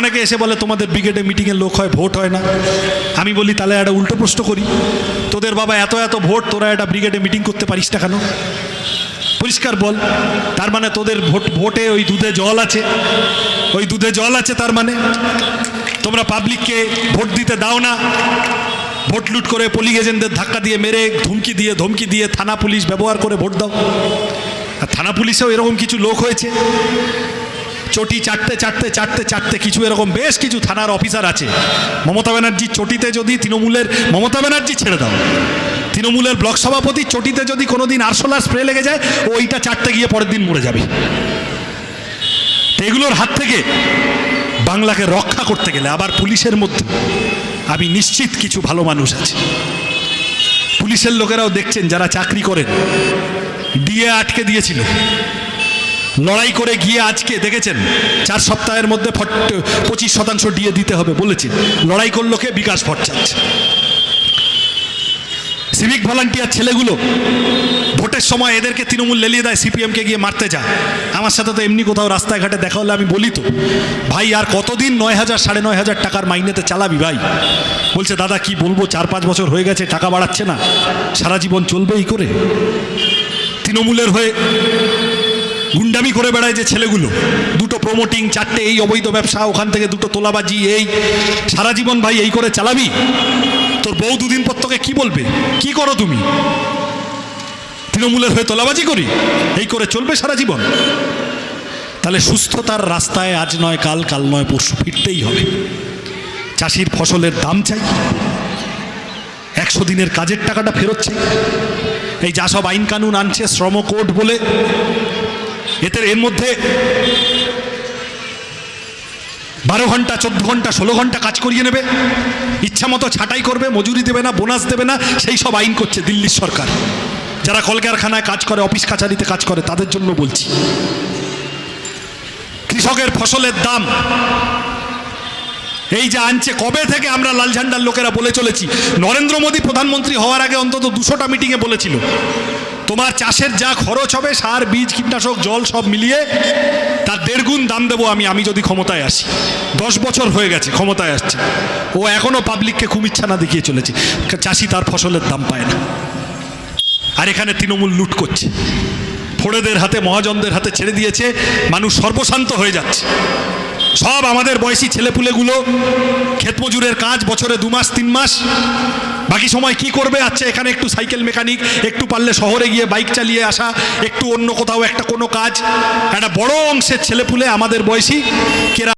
অনেকে এসে বলে, তোমাদের ব্রিগেডে মিটিংয়ে লোক হয়, ভোট হয় না। আমি বলি, তাহলে একটা উল্টো প্রশ্ন করি। তোদের বাবা এত এত ভোট, তোরা একটা ব্রিগেডে মিটিং করতে পারিস না কেন? পরিষ্কার বল। তার মানে তোদের ভোট, ভোটে ওই দুধে জল আছে। ওই দুধে জল আছে তার মানে। তোমরা পাবলিককে ভোট দিতে দাও না। ভোট লুট করে পলি এজেন্টদের ধাক্কা দিয়ে মেরে, ধমকি দিয়ে ধমকি দিয়ে থানা পুলিশ ব্যবহার করে ভোট দাও। আর থানা পুলিশেও এরকম কিছু লোক হয়েছে। চটি চাটতে চাটতে চাটতে চাটতে কিছু এরকম বেশ কিছু থানার অফিসার আছে। মমতা ব্যানার্জির চটিতে যদি তৃণমূলের, মমতা ব্যানার্জি ছেড়ে দাও। তৃণমূলের ব্লক সভাপতি চটিতে যদি কোনোদিন আরশোলার স্প্রে লেগে যায়, ও ওইটা চাটতে গিয়ে পরের দিন মরে যাবে। এগুলোর হাত থেকে বাংলাকে রক্ষা করতে গেলে আবার পুলিশের মধ্যে আমি নিশ্চিত কিছু ভালো মানুষ আছে। পুলিশের লোকেরাও দেখছেন যারা চাকরি করেন। ডিএ আটকে দিয়েছিল। লড়াই করে গিয়ে আজকে, দেখেছেন? চার সপ্তাহের মধ্যে ফট, পঁচিশ শতাংশ ডিএ দিতে হবে বলেছে লড়াই করল কে? বিকাশ ভট্টাচার্য সিভিক ভলান্টিয়ার ছেলেগুলো, ভোটের সময় এদেরকে তৃণমূল লেলিয়ে দেয়, সিপিএমকে গিয়ে মারতে যায়। আমার সাথে তো এমনি কোথাও রাস্তায় ঘাটে দেখা হলে আমি বলি তো, ভাই, আর কতদিন নয় হাজার, সাড়ে নয় হাজার টাকার মাইনেতে চালাবি ভাই? বলছে, দাদা, কি বলব? চার পাঁচ বছর হয়ে গেছে, টাকা বাড়াচ্ছে না। সারা জীবন চলবে এই করে? তৃণমূলের হয়ে গুন্ডামি করে বেড়ায় যে ছেলেগুলো। দুটো প্রমোটিং চারটে এই অবৈধ ব্যবসা, ওখান থেকে দুটো তোলাবাজি, এই। সারা জীবন ভাই এই করে চালাবি? তোর বউ দুদিন পর তোকে কি বলবে? কি করো তুমি? তৃণমূলের হয়ে তোলাবাজি করি? এই করে চলবে সারা জীবন? তাহলে সুস্থতার রাস্তায় আজ নয়, কাল কাল নয়, পরশু ফিরতেই হবে। চাষির ফসলের দাম চাই। একশো দিনের কাজের টাকাটা ফেরত চাই। এই যা সব আইন কানুন আনছে, শ্রম কোড বলে এতে এর মধ্যে বারো ঘণ্টা, চোদ্দ ঘণ্টা, ষোলো ঘণ্টা কাজ করিয়ে নেবে। ইচ্ছা মতো ছাঁটাই করবে, মজুরি দেবে না, বোনাস দেবে না, সেই সব আইন করছে দিল্লির সরকার। যারা কলকারখানায় কাজ করে, অফিস কাছারিতে কাজ করে, তাদের জন্য বলছি। কৃষকের ফসলের দাম। এই যে আনছে, কবে থেকে আমরা লাল ঝান্ডার লোকেরা বলে চলেছি? নরেন্দ্র মোদী প্রধানমন্ত্রী হওয়ার আগে অন্তত দুশোটা মিটিংয়ে বলেছিল। তোমার চাষের যা খরচ হবে, সার, বীজ, কীটনাশক, জল সব মিলিয়ে তার দেড় গুণ দাম দেবো আমি আমি যদি ক্ষমতায় আসি। দশ বছর হয়ে গেছে, ক্ষমতায় আসছে। ও এখনও পাবলিককে ইচ্ছা না দেখিয়ে চলেছে। চাষি তার ফসলের দাম পায় না। আর এখানে তৃণমূল লুট করছে। ফোড়েদের হাতে, মহাজনদের হাতে ছেড়ে দিয়েছে। মানুষ সর্বশান্ত হয়ে যাচ্ছে। সব আমাদের বয়সী ছেলেপুলেগুলো ক্ষেতমজুরের কাজ, বছরে দু মাস, তিন মাস। বাকি সময় কি করবে? আচ্ছা এখানে একটু সাইকেল মেকানিক, একটু পারলে শহরে গিয়ে বাইক চালিয়ে আসা, একটু অন্য কোথাও একটা কোনো কাজ। একটা বড় অংশের ছেলেপুলে আমাদের বয়সী, কেরা